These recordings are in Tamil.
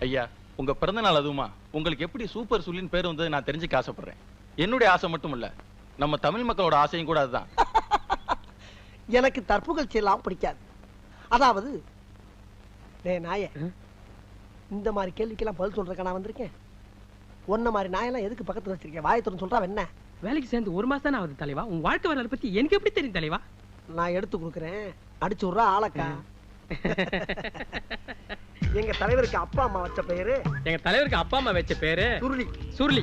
ஐயா உங்க பிறந்த நாள் அதுவுமா? உங்களுக்கு எப்படி சூப்பர் சுல்லின் பேர் வந்தது நான் தெரிஞ்சுக்க ஆசைப்படுறேன். என்னுடைய ஆசை மட்டும் இல்ல நம்ம தமிழ் மக்களோட ஆசையும் கூட அதுதான். எனக்கு தற்புகழ்ச்சி எல்லாம் பிடிக்காது. அதாவது டேய் நாயே இந்த மாதிரி கேள்விக்கெல்லாம் பதில் சொல்றதுக்கு நான் வந்திருக்கேன்? உன்ன மாதிரி நாயெல்லாம் எதுக்கு பக்கத்துல வச்சிருக்கேன்? வாயத்துறன்னு சொல்றா என்ன? வேலைக்கு சேர்ந்து ஒரு மாசம் தானே ஆகுது தலைவா? உன் வாழ்க்கை வரலாறு பத்தி எனக்கு எப்படி தெரியும் தலைவா? நான் எடுத்து கொடுக்குறேன். அடிச்சு விட்றா ஆளக்கா. எங்க தலைவருக்கு அப்பா அம்மா வச்ச பெயரு எங்க தலைவருக்கு அப்பா அம்மா வச்ச பேரு? சுருளி. சுருளி.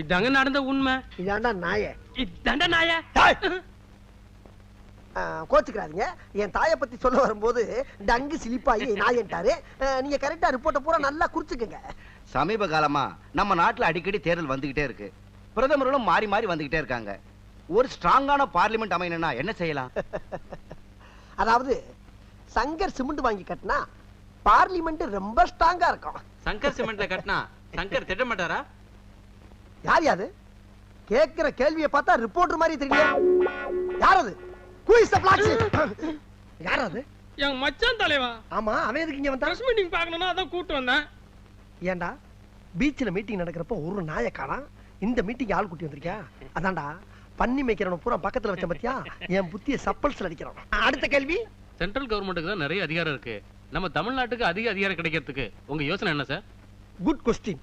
இதாங்க நடந்த உண்மை. இதாண்டா நாய. இதாண்டா நாய. கோச்சுக்கிறாதீங்க என் தாயை பத்தி சொல்ல வரும்போது டங்கு சிலிப்பாயி நாயன்ட்டாரு நீங்க கரெக்டா ரிப்போர்ட்டை பூரா நல்லா குறிச்சுக்கங்க. சமீப காலமா நம்ம நாட்டுல அடிக்கடி தேர்தல் வந்துகிட்டே இருக்கு. பிரதமர்களும் மாறி மாறி வந்துகிட்டே இருக்காங்க. ஒரு ஸ்ட்ராங்கான பார்லிமெண்ட் அமையணும்னா என்ன செய்யலாம்? அதாவது சங்கர் சிமெண்ட் வாங்கி கட்டினா பார்லிமெண்ட் ரொம்ப ஸ்ட்ராங்கா இருக்கும். சங்கர் சிமெண்ட்ல கட்டினா சங்கர் திட்ட மாட்டாரா யார் யாது கேக்குற கேள்வியை பார்த்தா ரிப்போர்ட்டர் மாதிரி தெரியல யார் அது? Who is the black sheep? யார் அது? என் மச்சான் தலைவா. ஆமா அவன் எதுக்கு இங்க வந்தான்? பிரஸ் மீட்டிங் பார்க்கணும்னா அதான் கூட்டு வந்தேன். ஏன்டா? பீச்சில் மீட்டிங் நடக்கிறப்ப ஒரு நாயை காணாம் இந்த மீட்டிங் ஆள் கூட்டி வந்திருக்கியா? அதான்டா பண்ணி மேய்க்கிறவன பூரா பக்கத்துல வச்ச பத்தியா? என் புத்திய சப்பல்ஸ்ல அடிக்கிறான். அடுத்த கேள்வி? சென்ட்ரல் கவர்மெண்ட்டுக்கு தான் நிறைய அதிகாரம் இருக்கு. நம்ம தமிழ்நாட்டுக்கு அதிக அதிகாரம் கிடைக்கிறதுக்கு. உங்க யோசனை என்ன சார் குட் கொஸ்டின்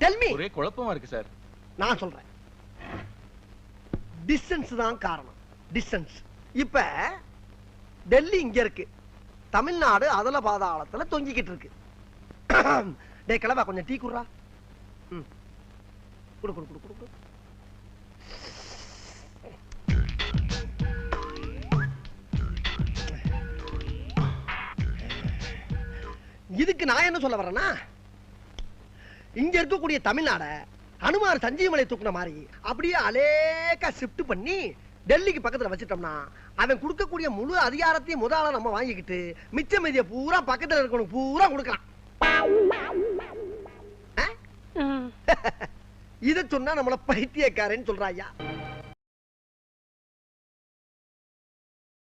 டெல்மி ஒரே குழப்பமா இருக்கு சார். நான் சொல்றேன். டிஸ்டன்ஸ் தான் காரணம். டிஸ்டன்ஸ் இப்ப டெல்லி இங்க இருக்கு. தமிழ்நாடு அதல பாதாளத்துல தொங்கிக்கிட்டு இருக்கு. டேய் கிளவா கொஞ்சம் டீ குடுறா. ம். குடு குடு குடு குடு குடு. இதுக்கு நான் என்ன சொல்ல வரேன்னா இங்க இருக்கக்கூடிய தமிழ்நாட அனுமார் சஞ்சீவமலை தூக்குன மாதிரி அப்படியே அலேக்கா ஷிஃப்ட் பண்ணி டெல்லிக்கு பக்கத்துல வச்சிட்டோம்னா அவன் கொடுக்கக்கூடிய முழு அதிகாரத்தையும் முதல்ல நம்ம வாங்கிக்கிட்டு மிச்ச மீதிய பூரா பக்கத்துல இருக்கணும் பூரா கொடுக்கலாம்? இத சொன்னா நம்மள பைத்தியக்காரன்னு சொல்றாயா